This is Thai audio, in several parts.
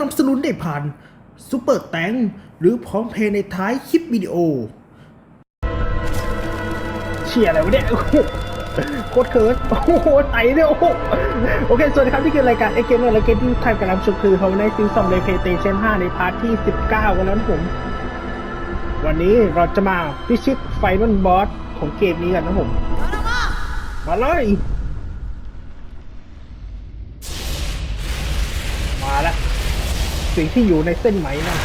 นับสนุนได้ผ่านซูเปอร์แตงหรือพร้อมเพย์ในท้ายคลิปวิดีโอ เชียอะไรวะเนี่ยโคตรเคิร์ดโอ้โหไตเนี่ยโอ้โหโอเค สวัสดีครับที่คือรายการเอ็กเกมเมอร์รายการที่ไทยกำลังชมคือเขาในซีซั่นในเพย์เตชัน5ในพาร์ทที่ 19 กันแล้วนะผม วันนี้เราจะมาพิชิตไฟนอลบอสของเกมนี้กันนะผม มาเลย สิ่งที่อยู่ในเส้นไหมนะ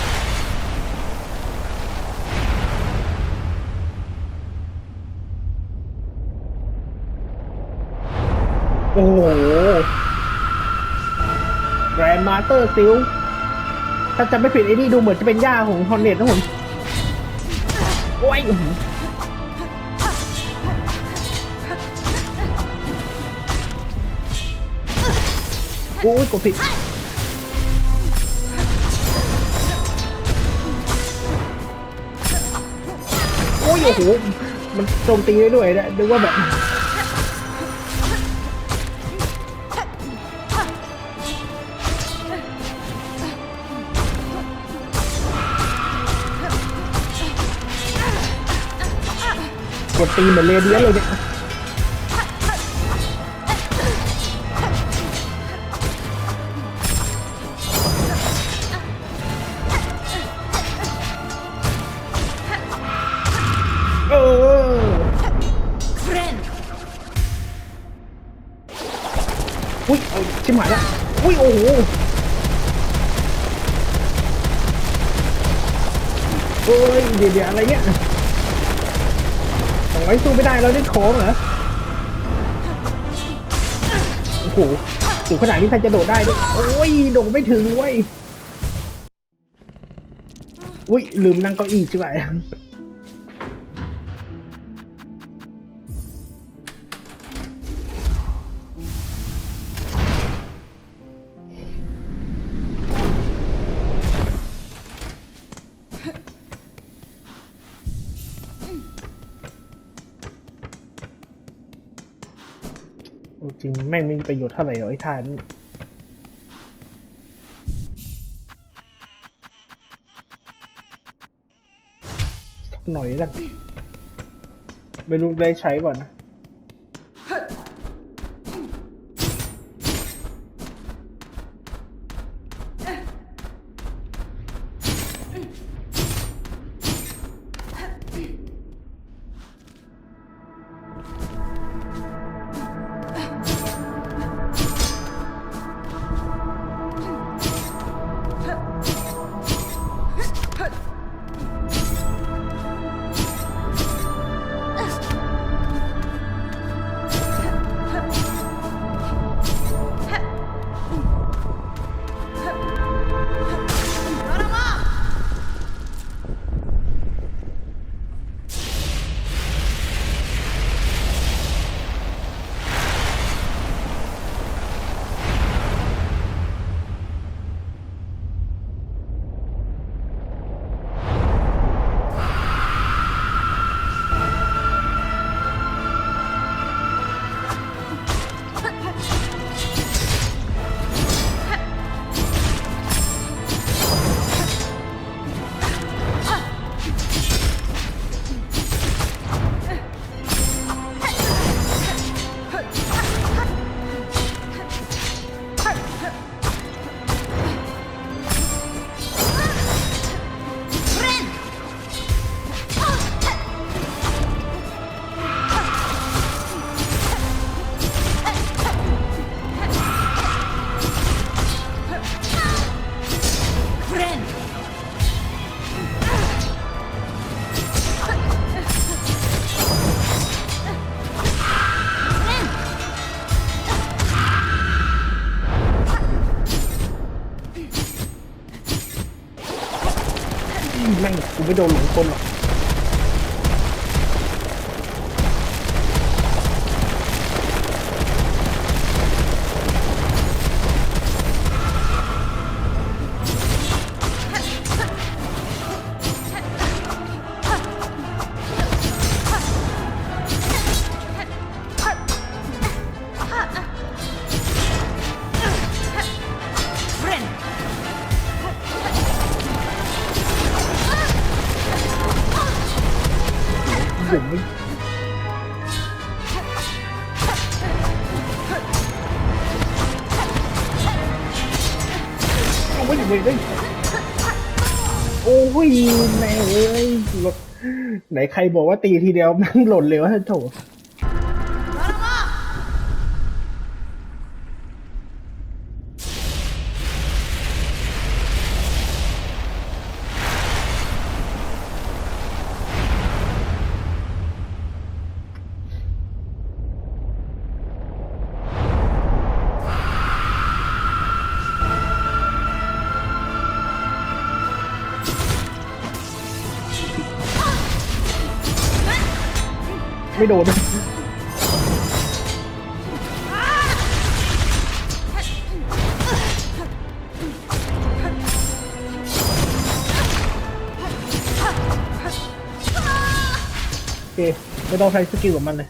โอ้โหแกรนมาสเตอร์ซิลถ้าจำไม่ผิดไอ้นี่ดูเหมือนจะเป็นย่าของฮอนเน็ตนะผมโอ้ยโอ้ยกดผิด โอ้โห มันโจมตีได้ด้วยนะนึกว่าแบบกดตีเหมือนเลเดียนเลยเนี่ย อ้โอ้โหเอ้ยเดี๋ยวเดี๋ยวอะไรเนี่ยสองไว้สู้ไม่ได้เราได้ของเหรอโอ้โหสูงขนาดนี้ใครจะโดดได้ด้วยโอ้ยโดดไม่ถึงเว้ยอุ้ยลืมนั่งเก้าอี้ใช่ไหม ริงแม่งไม่มีประโยชน์เท่าไหร่หรอกไอ้ท่านี้หน่อยแล้วกันไม่รู้ได้ใช้ก่อนนะ แม่งกูไผมเอาไว้อยู่เลยโอ้ยแม่เอ้ยหลดไหนใครบอกว่าตีทีเดียวแม่งหล่นเลยวะโถ ไม่โดนโอเคไม่ต้องใช้สกิลของมันเลย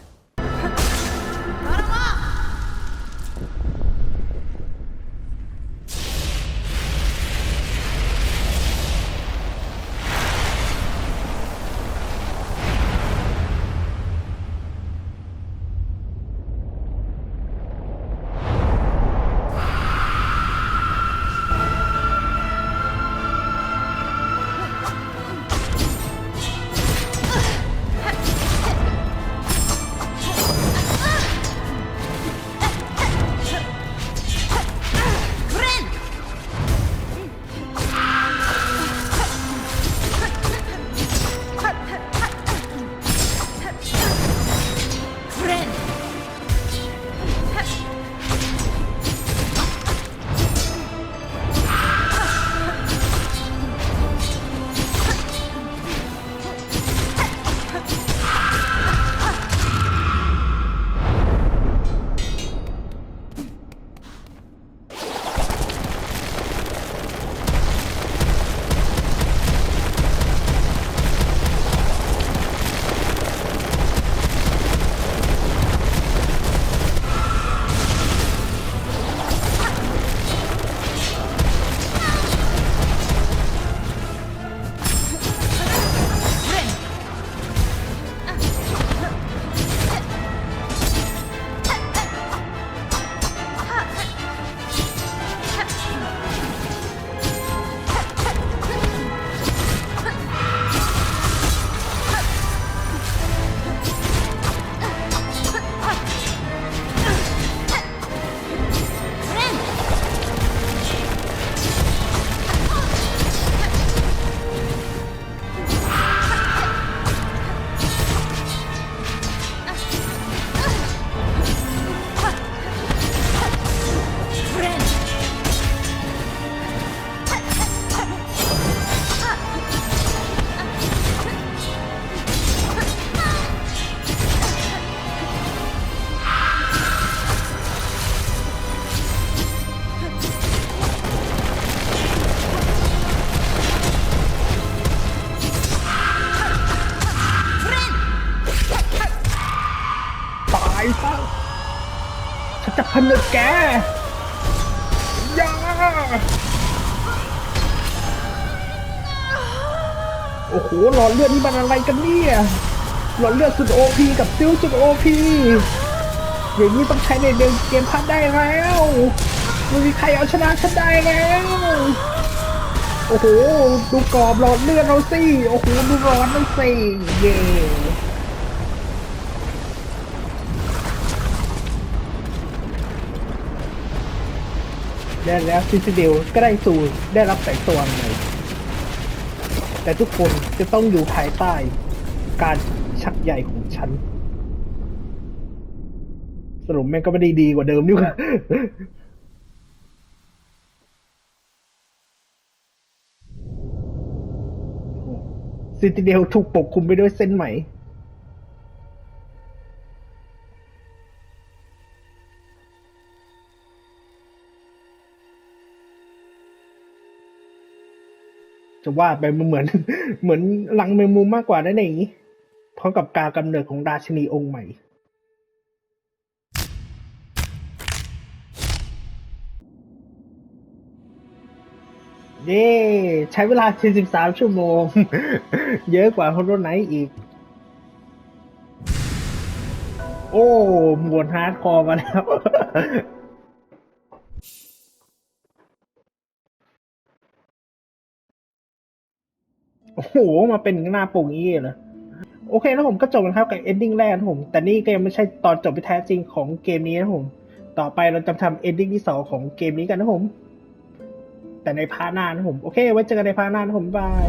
พันนึกแกยาโอ้โหหลอดเลือดนี่มันอะไรกันเนี่ยหลอดเลือดสุดโอพีกับซิลสุดโอพีอย่างนี้ต้องใช้ในเดเกมพัดได้แล้วไม่มีใครเอาชนะฉันได้แล้วโอ้โห ดูกรอบหลอดเลือดเราสิ โอ้โห ดูร้อนเราสิ เย่ และแล้วซิซิเดลก็ได้สู่ได้รับแสงสว่างใหม่แต่ทุกคนจะต้องอยู่ภายใต้ การชักใหญ่ของฉัน สรุปแม่งก็ไม่ได้ดีกว่าเดิมนี่หว่าซิติเดลถูกปกคลุมไปด้วยเส้นไหม จะว่าไปมันเหมือน เหมือนลังแมงมุมมากกว่านั่นเองเพราะกับการกำเนิดของราชินีองค์ใหม่ เย้ใช้เวลา 43 ชั่วโมง เยอะกว่าฮอร์โรไนท์อีก โอ้ หมวดฮาร์ดคอร์มาแล้ว โอ้โห มาเป็นหน้าปุ่งอี้เลยโอเคนะผมก็จบแล้วครับกับเอนดิ้งแรกนะผมแต่นี่ก็ยังไม่ใช่ตอนจบที่แท้จริงของเกมนี้นะผม ต่อไปเราจะทำเอนดิ้งที่สองของเกมนี้กันนะผม แต่ในพาร์ทหน้านะผม โอเค ไว้เจอกันในพาร์ทหน้านะผมบาย